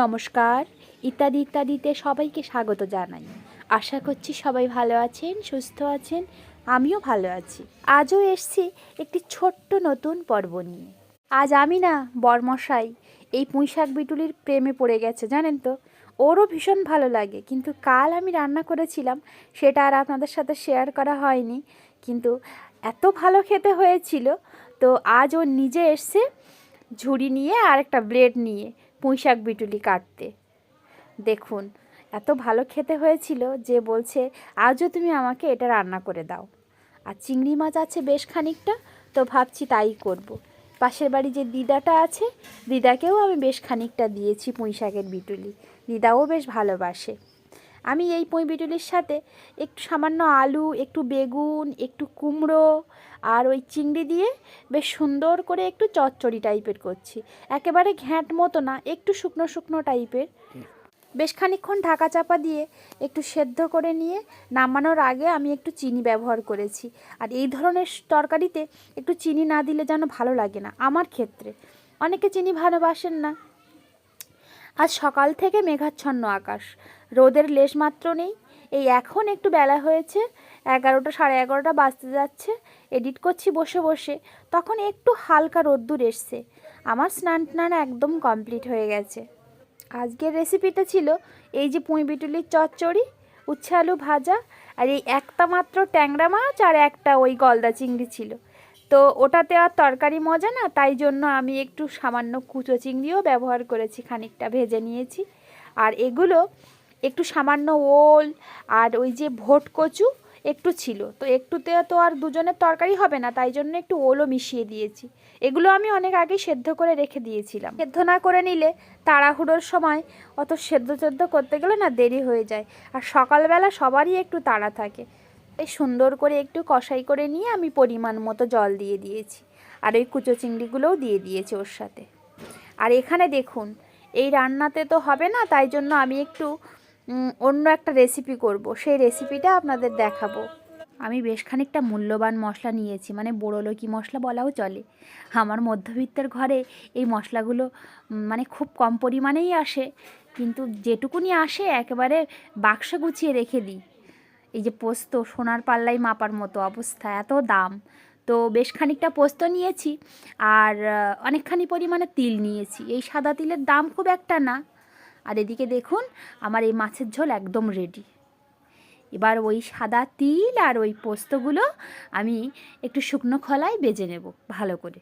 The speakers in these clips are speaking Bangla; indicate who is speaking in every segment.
Speaker 1: নমস্কার, ইত্যাদি, ইত্যাদিতে সবাইকে স্বাগত জানাই। আশা করছি সবাই ভালো আছেন, সুস্থ আছেন, আমিও ভালো আছি। আজও এসছি একটি ছোট্ট নতুন পর্ব নিয়ে। আজ আমি না, বরমশাই, এই পুঁইশাক বিটুলির প্রেমে পড়ে গেছে, জানেন তো? ওরও ভীষণ ভালো লাগে, কিন্তু কাল আমি রান্না করেছিলাম, সেটা আর আপনাদের সাথে শেয়ার করা হয়নি, কিন্তু এত ভালো খেতে হয়েছিল, তো আজ ও নিজে এসছে ঝুড়ি নিয়ে আর একটা ব্লেড নিয়ে। পুঁইশাক বিটুলি কাটতে। দেখুন, এত ভালো খেতে হয়েছিল যে বলছে, আজও তুমি আমাকে এটা রান্না করে দাও। আর চিংড়ি মাছ আছে বেশ খানিকটা, তো ভাবছি তাই করব। পাশের বাড়ি যে দিদাটা আছে, দিদাকেও আমি বেশ খানিকটা দিয়েছি পুঁই শাকের বিটুলি। দিদাও বেশ ভালোবাসে। আমি এই পুঁই বিটুলির সাথে একটু সামান্য আলু, একটু বেগুন, একটু কুমড়ো আর ওই চিংড়ি দিয়ে বেশ সুন্দর করে একটু চচ্চড়ি টাইপের করছি। একেবারে ঘ্যাঁট মতো না, একটু শুকনো শুকনো টাইপের। বেশ খানিকক্ষণ ঢাকা চাপা দিয়ে একটু সেদ্ধ করে নিয়ে নামানোর আগে আমি একটু চিনি ব্যবহার করেছি। আর এই ধরনের তরকারিতে একটু চিনি না দিলে যেন ভালো লাগে না, আমার ক্ষেত্রে। অনেকে চিনি ভালোবাসেন না। আজ সকাল থেকে মেঘাচ্ছন্ন আকাশ। রোদের লেশ মাত্র নেই। এই এখন একটু বেলা হয়েছে। এগারোটা সাড়ে এগারোটা বাজতে যাচ্ছে। এডিট করছি বসে বসে। তখন একটু হালকা রোদ্দুর এসছে। আমার স্নান টান একদম কমপ্লিট হয়ে গেছে। আজকের রেসিপিতে ছিল এই যে পুঁই বিটুলির চচ্চড়ি, উচ্ছে আলু ভাজা আর এই একটা মাত্র ট্যাংরা মাছ আর একটা ওই গলদা চিংড়ি ছিল। তো ওটাতে আর তরকারি মজা না, তাই জন্য আমি একটু সামান্য কুচো চিংড়িও ব্যবহার করেছি, খানিকটা ভেজে নিয়েছি। আর এগুলো একটু সামান্য ওল আর ওই যে ভোট কচু একটু ছিল, তো একটুতে তো আর দুজনের তরকারি হবে না, তাই জন্য একটু ওলও মিশিয়ে দিয়েছি। এগুলো আমি অনেক আগেই সেদ্ধ করে রেখে দিয়েছিলাম। সেদ্ধ না করে নিলে তাড়াহুড়োর সময় অত সেদ্ধ সেদ্ধ করতে গেলে না দেরি হয়ে যায়, আর সকালবেলা সবারই একটু তাড়া থাকে। সুন্দর করে একটু কষাই করে নিয়ে আমি পরিমাণ মতো জল দিয়ে দিয়েছি। আর ওই কুচো চিংড়িগুলোও দিয়ে দিয়েছি ওর সাথে। আর এখানে দেখুন, এই রান্নাতে তো হবে না, তাই জন্য আমি একটু অন্য একটা রেসিপি করব। সেই রেসিপিটা আপনাদের দেখাবো। আমি বেশ খানিকটা মূল্যবান মশলা নিয়েছি মানে বড়লোকি মশলা বলাও চলে। আমার মধ্যবিত্তের ঘরে এই মশলাগুলো মানে খুব কম পরিমাণেই আসে। কিন্তু যেটুকুনি আসে, একেবারে বাক্সে গুছিয়ে রেখে দিই। এই যে পোস্ত, সোনার পাল্লাই মাপার মতো অবস্থা, এত দাম। তো বেশ খানিকটা পোস্ত নিয়েছি আর অনেকখানি পরিমাণে তিল নিয়েছি। এই সাদা তিলের দাম খুব একটা না। আর এদিকে দেখুন, আমার এই মাছের ঝোল একদম রেডি এবার ওই সাদা তিল আর ওই পোস্তগুলো আমি একটু শুকনো খলায় বেজে নেব ভালো করে।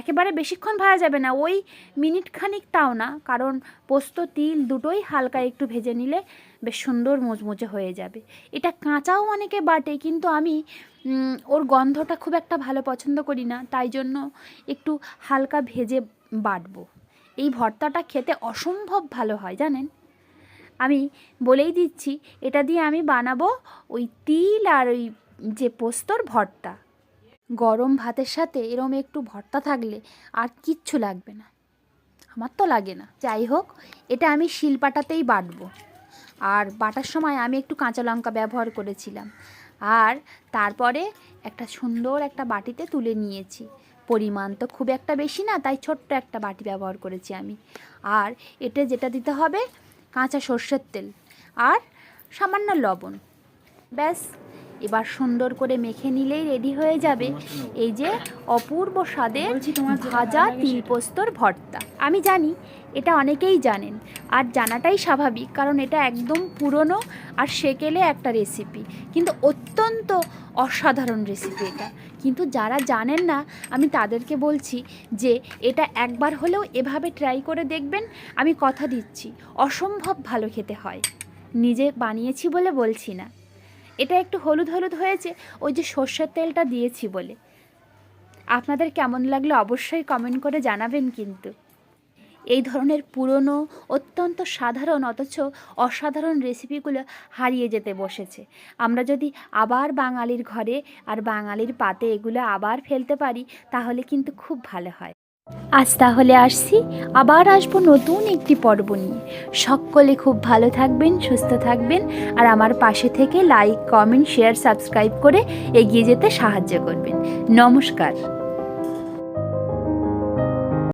Speaker 1: একেবারে বেশিক্ষণ ভাজা যাবে না, ওই মিনিট খানিক তাও না, কারণ পোস্ত, তিল দুটোই হালকা একটু ভেজে নিলে বেশ সুন্দর মুচমুচে হয়ে যাবে। এটা কাঁচাও অনেকে বাটে, কিন্তু আমি ওর গন্ধটা খুব একটা ভালো পছন্দ করি না, তাই জন্য একটু হালকা ভেজে বাটবো। এই ভর্তাটা খেতে অসম্ভব ভালো হয়, জানেন? আমি বলেই দিচ্ছি, এটা দিয়ে আমি বানাবো ওই তিল আর ওই যে পোস্তর ভর্তা। গরম ভাতের সাথে এরম একটু ভর্তা থাকলে আর কিচ্ছু লাগবে না। আমার তো লাগে না। যাই হোক, এটা আমি শিলপাটাতেই বাটবো। আর বাটার সময় আমি একটু কাঁচা লঙ্কা ব্যবহার করেছিলাম। আর তারপরে একটা সুন্দর একটা বাটিতে তুলে নিয়েছি। পরিমাণ তো খুব একটা বেশি না, তাই ছোট্ট একটা বাটি ব্যবহার করেছি আমি। আর এটা যেটা দিতে হবে, কাঁচা সর্ষের তেল আর সামান্য লবণ। ব্যাস। এবার সুন্দর করে মেখে নিলেই রেডি হয়ে যাবে। এই যে অপূর্ব স্বাদের ভাজা তিলপোস্তর ভর্তা। আমি জানি এটা অনেকেই জানেন আর জানাটাই স্বাভাবিক কারণ এটা একদম পুরনো আর সেকেলে একটা রেসিপি কিন্তু অত্যন্ত অসাধারণ রেসিপি এটা। কিন্তু যারা জানেন না আমি তাদেরকে বলছি যে এটা একবার হলেও এভাবে ট্রাই করে দেখবেন। আমি কথা দিচ্ছি অসম্ভব ভালো খেতে হয়। নিজে বানিয়েছি বলে বলছি না। এটা একটু হলুদ হলুদ হয়েছে, ওই যে সর্ষের তেলটা দিয়েছি বলে। আপনাদের কেমন লাগল অবশ্যই কমেন্ট করে জানাবেন কিন্তু। এই ধরনের পুরনো, অত্যন্ত সাধারণ, অথচ অসাধারণ রেসিপিগুলো হারিয়ে যেতে বসেছে। আমরা যদি আবার বাঙালির ঘরে আর বাঙালির পাতে এগুলো আবার ফেলতে পারি, তাহলে কিন্তু খুব ভালো হয়। আজ তাহলে আসছি, আবার আসব নতুন একটি পর্ব নিয়ে। সকলে খুব ভালো থাকবেন, সুস্থ থাকবেন, আর আমার পাশে থেকে লাইক কমেন্ট শেয়ার সাবস্ক্রাইব করে এগিয়ে যেতে সাহায্য করবেন। নমস্কার।